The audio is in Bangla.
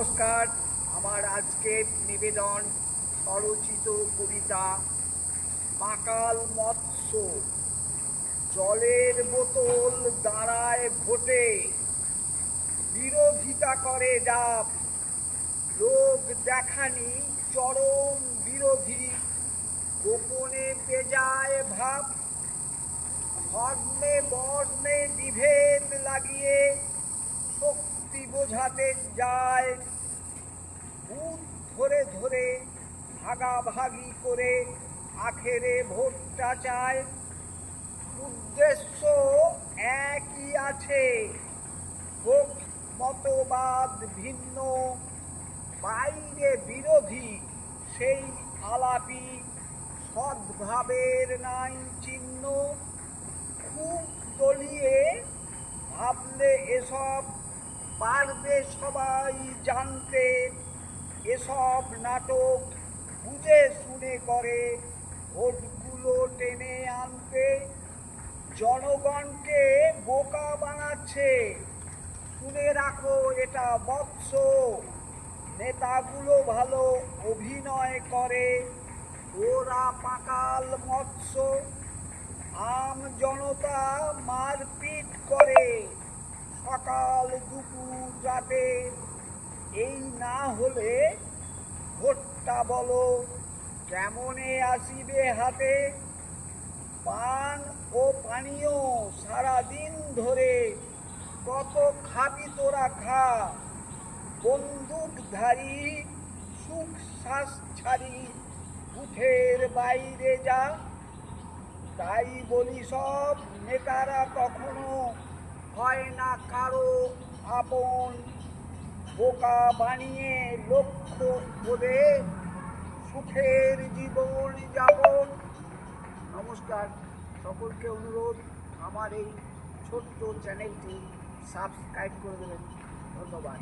নমস্কার। আমার আজকের নিবেদন স্বরচিত কবিতা, পাকাল মৎস্য। জলের বোতল দাঁড়ায় ভোটে। বিরোধিতা করে ডাব। লোক দেখানি চরম বিরোধী। গোপনে পেজায় ভাব। ধর্মে বর্ণে বিভেদ লাগিয়ে বোঝাতে যায় বুথ ধরে ধরে ভাগাভাগি করে আখেরে ভোটটা চায়। উদ্দেশ্য একই আছে। হোক মতবাদ ভিন্ন। বাইরে বিরোধী সেই আলাপি সদ্ভাবের নাই চিহ্ন। খুব দলিয়ে ভাবলে এসব পারবে সবাই জানতে। এসব নাটক বুঝে শুনে করে, ভোটগুলো টেনে আনতে। জনগণকে বোকা বানাচ্ছে। শুনে রাখো, এটা বৎস। নেতাগুলো ভালো অভিনয় করে। ওরা পাকাল মৎস্য। আম জনতা মারপিট করে। সকাল দুপুর রাতে এই না হলে ভোটটা বলো, কেমনে আসিবে হাতে? পান ও পানীয় সারাদিন ধরে কত খাবি তোরা খা। বন্দুকধারী সুখ শ্বাস ছাড়ি উঠের বাইরে যা। তাই বলি সব নেতারা কখনো হয় না কারও আপন, বোকা বানিয়ে লক্ষ্য করে সুখের জীবন যাপন। নমস্কার, সকলকে অনুরোধ, আমার এই ছোট্ট চ্যানেলটি সাবস্ক্রাইব করে দেবেন। ধন্যবাদ।